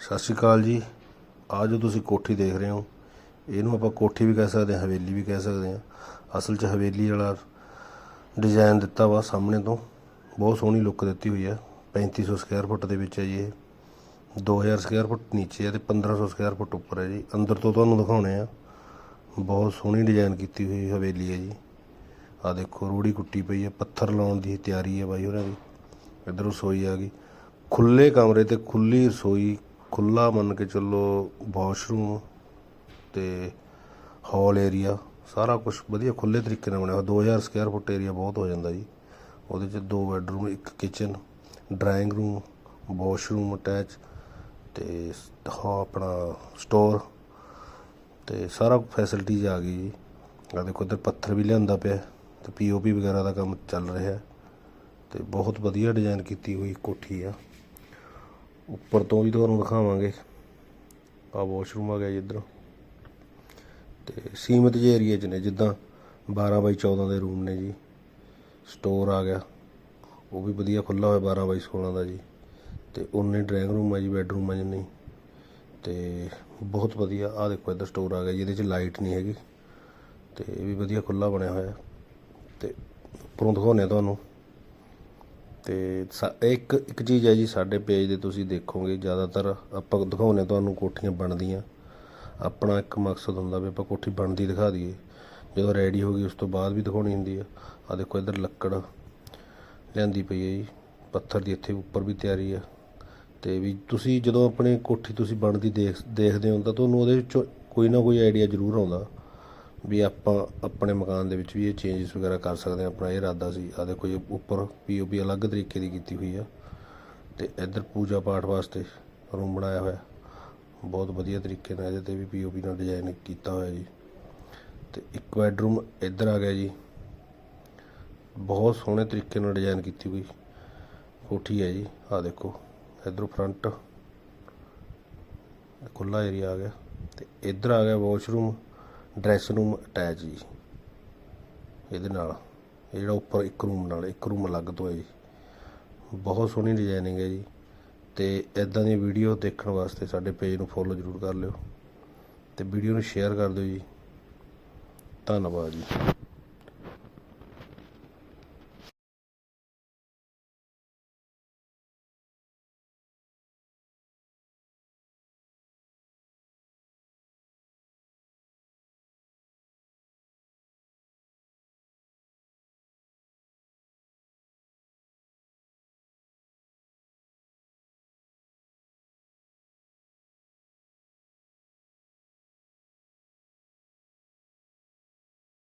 ਸਤਿ ਸ਼੍ਰੀ ਅਕਾਲ ਜੀ। ਆ ਜੋ ਤੁਸੀਂ ਕੋਠੀ ਦੇਖ ਰਹੇ ਹੋ, ਇਹਨੂੰ ਆਪਾਂ ਕੋਠੀ ਵੀ ਕਹਿ ਸਕਦੇ ਹਾਂ, ਹਵੇਲੀ ਵੀ ਕਹਿ ਸਕਦੇ ਹਾਂ। ਅਸਲ 'ਚ ਹਵੇਲੀ ਵਾਲਾ ਡਿਜ਼ਾਈਨ ਦਿੱਤਾ ਵਾ ਸਾਹਮਣੇ ਤੋਂ। ਬਹੁਤ ਸੋਹਣੀ ਲੁੱਕ ਦਿੱਤੀ ਹੋਈ ਹੈ 3500 ਸਕੁਅਰ ਫੁੱਟ ਦੇ ਵਿੱਚ ਹੈ ਜੀ ਇਹ। 2000 ਸਕੁਅਰ ਫੁੱਟ ਨੀਚੇ ਹੈ ਤੇ 1500 ਸਕੁਅਰ ਫੁੱਟ ਉੱਪਰ ਹੈ ਜੀ। ਅੰਦਰ ਤੋਂ ਤੁਹਾਨੂੰ ਦਿਖਾਉਣੇ ਆ। ਬਹੁਤ ਸੋਹਣੀ ਡਿਜ਼ਾਈਨ ਕੀਤੀ ਹੋਈ ਹਵੇਲੀ ਹੈ ਜੀ। ਆ ਦੇਖੋ, ਰੂੜੀ ਕੁੱਟੀ ਪਈ ਹੈ ਪੱਥਰ ਲਾਉਣ ਦੀ ਤਿਆਰੀ ਹੈ ਬਾਈ ਉਹਨਾਂ ਦੀ। ਇੱਧਰ ਰਸੋਈ ਆ ਗਈ। ਖੁੱਲੇ ਕਮਰੇ ਤੇ ਖੁੱਲੀ ਰਸੋਈ ਖੁੱਲਾ ਮੰਨ ਕੇ ਚੱਲੋ ਵਾਸ਼ਰੂਮ ਤੇ ਹਾਲ ਏਰੀਆ, ਸਾਰਾ ਕੁਝ ਵਧੀਆ ਖੁੱਲੇ ਤਰੀਕੇ ਨਾਲ ਬਣਿਆ ਹੋਇਆ। 2000 ਸਕੁਅਰ ਫੁੱਟ ਏਰੀਆ ਬਹੁਤ ਹੋ ਜਾਂਦਾ ਜੀ। ਉਹਦੇ ਚ ਦੋ ਬੈੱਡਰੂਮ ਇੱਕ kitchen drawing room washroom attach ਤੇ ਹਾਂ, ਆਪਣਾ ਸਟੋਰ ਤੇ ਸਾਰਾ ਫੈਸਿਲਿਟੀਜ਼ ਆ ਗਈ ਜੀ। ਆ ਦੇਖੋ, ਇੱਧਰ ਪੱਥਰ ਵੀ ਲਿਆਂਦਾ ਪਿਆ ਤੇ ਪੀਓਪੀ ਵਗੈਰਾ ਦਾ ਕੰਮ ਚੱਲ ਰਿਹਾ ਹੈ ਤੇ ਬਹੁਤ ਵਧੀਆ ਡਿਜ਼ਾਈਨ ਕੀਤੀ ਹੋਈ ਕੋਠੀ ਆ। ਉੱਪਰ ਤੋਂ ਵੀ ਤੁਹਾਨੂੰ ਦਿਖਾਵਾਂਗੇ। ਆ ਵਾਸ਼ਰੂਮ ਆ ਗਿਆ ਜੀ ਇੱਧਰ। ਤੇ ਸੀਮਤ ਜਿਹੇ ਏਰੀਆ 'ਚ ਨੇ, ਜਿੱਦਾਂ 12 ਬਾਈ 14 ਦੇ ਰੂਮ ਨੇ ਜੀ। ਸਟੋਰ ਆ ਗਿਆ। ਉਹ ਵੀ ਵਧੀਆ ਖੁੱਲਾ ਹੋਇਆ 12 ਬਾਈ 16 ਦਾ ਜੀ। ਤੇ ਉਨੇ ਡਰਾਇੰਗ ਰੂਮ ਆ ਜੀ ਬੈੱਡਰੂਮ ਆ ਜਿੰਨੇ। ਤੇ ਬਹੁਤ ਵਧੀਆ ਆ ਦੇਖੋ ਇੱਧਰ ਸਟੋਰ ਆ ਗਿਆ ਜਿਹਦੇ 'ਚ ਲਾਈਟ ਨਹੀਂ ਹੈਗੀ। ਤੇ ਇਹ ਵੀ ਵਧੀਆ ਖੁੱਲਾ ਬਣਿਆ ਹੋਇਆ। ਤੇ ਉੱਪਰੋਂ ਦਿਖਾਉਂਦੇ ਆ ਤੁਹਾਨੂੰ। ਅਤੇ ਸਾ- ਇੱਕ ਇੱਕ ਚੀਜ਼ ਹੈ ਜੀ ਸਾਡੇ ਪੇਜ ਤੇ ਤੁਸੀਂ ਦੇਖੋਗੇ ਜ਼ਿਆਦਾਤਰ ਆਪਾਂ ਦਿਖਾਉਂਦੇ ਤੁਹਾਨੂੰ ਕੋਠੀਆਂ ਬਣਦੀਆਂ। ਆਪਣਾ ਇੱਕ ਮਕਸਦ ਹੁੰਦਾ ਵੀ ਆਪਾਂ ਕੋਠੀ ਬਣਦੀ ਦਿਖਾ ਦਈਏ। ਜਦੋਂ ਰੈਡੀ ਹੋ ਗਈ ਉਸ ਤੋਂ ਬਾਅਦ ਵੀ ਦਿਖਾਉਣੀ ਹੁੰਦੀ ਆ। ਆ ਦੇਖੋ ਇੱਧਰ ਲੱਕੜ ਲਿਆਂਦੀ ਪਈ ਹੈ ਜੀ। ਪੱਥਰ ਦੀ ਇੱਥੇ ਉੱਪਰ ਵੀ ਤਿਆਰੀ ਆ। ਤੇ ਵੀ ਤੁਸੀਂ ਜਦੋਂ ਆਪਣੀ ਕੋਠੀ ਤੁਸੀਂ ਬਣਦੀ ਦੇਖ, ਦੇਖਦੇ ਹੋ ਤਾਂ ਤੁਹਾਨੂੰ ਉਹਦੇ ਵਿੱਚੋਂ ਕੋਈ ਨਾ ਕੋਈ ਆਈਡੀਆ ਜ਼ਰੂਰ ਆਉਂਦਾ। ਵੀ ਆਪਾਂ ਆਪਣੇ ਮਕਾਨ ਦੇ ਵਿੱਚ ਵੀ ਇਹ ਚੇਂਜਸ ਵਗੈਰਾ ਕਰ ਸਕਦੇ ਹਾਂ, ਆਪਣਾ ਇਹ ਇਰਾਦਾ ਸੀ। ਆ ਦੇਖੋ ਜੀ, ਉੱਪਰ ਪੀਓਪੀ ਅਲੱਗ ਤਰੀਕੇ ਦੀ ਕੀਤੀ ਹੋਈ ਆ। ਤੇ ਇੱਧਰ ਪੂਜਾ ਪਾਠ ਵਾਸਤੇ ਰੂਮ ਬਣਾਇਆ ਹੋਇਆ। ਬਹੁਤ ਵਧੀਆ ਤਰੀਕੇ ਨਾਲ ਇਹਦੇ ਤੇ ਵੀ ਪੀਓਪੀ ਨਾਲ ਡਿਜ਼ਾਈਨ ਕੀਤਾ ਹੋਇਆ ਜੀ। ਤੇ ਇੱਕ ਬੈਡਰੂਮ ਇੱਧਰ ਆ ਗਿਆ ਜੀ। ਬਹੁਤ ਸੋਹਣੇ ਤਰੀਕੇ ਨਾਲ ਡਿਜ਼ਾਈਨ ਕੀਤੀ ਹੋਈ ਕੋਠੀ ਹੈ ਜੀ। ਆ ਦੇਖੋ, ਇਧਰੋਂ ਫਰੰਟ ਖੁੱਲਾ ਏਰੀਆ ਆ ਗਿਆ। ਤੇ ਇੱਧਰ ਆ ਗਿਆ ਵਾਸ਼ਰੂਮ ਡਰੈਸ ਰੂਮ ਅਟੈਚ ਜੀ, ਇਹਦੇ ਨਾਲ ਇਹ ਜਿਹੜਾ ਉੱਪਰ ਇੱਕ ਰੂਮ ਨਾਲ, ਇੱਕ ਰੂਮ ਅਲੱਗ ਤੋਂ ਹੈ ਜੀ। ਬਹੁਤ ਸੋਹਣੀ ਡਿਜ਼ਾਈਨਿੰਗ ਹੈ ਜੀ। ਤੇ ਇਦਾਂ ਦੀ ਵੀਡੀਓ ਦੇਖਣ ਵਾਸਤੇ ਸਾਡੇ ਪੇਜ ਨੂੰ ਫੋਲੋ ਜ਼ਰੂਰ ਕਰ ਲਿਓ। ਤੇ ਵੀਡੀਓ ਨੂੰ ਸ਼ੇਅਰ ਕਰ ਦਿਓ ਜੀ। ਧੰਨਵਾਦ ਜੀ।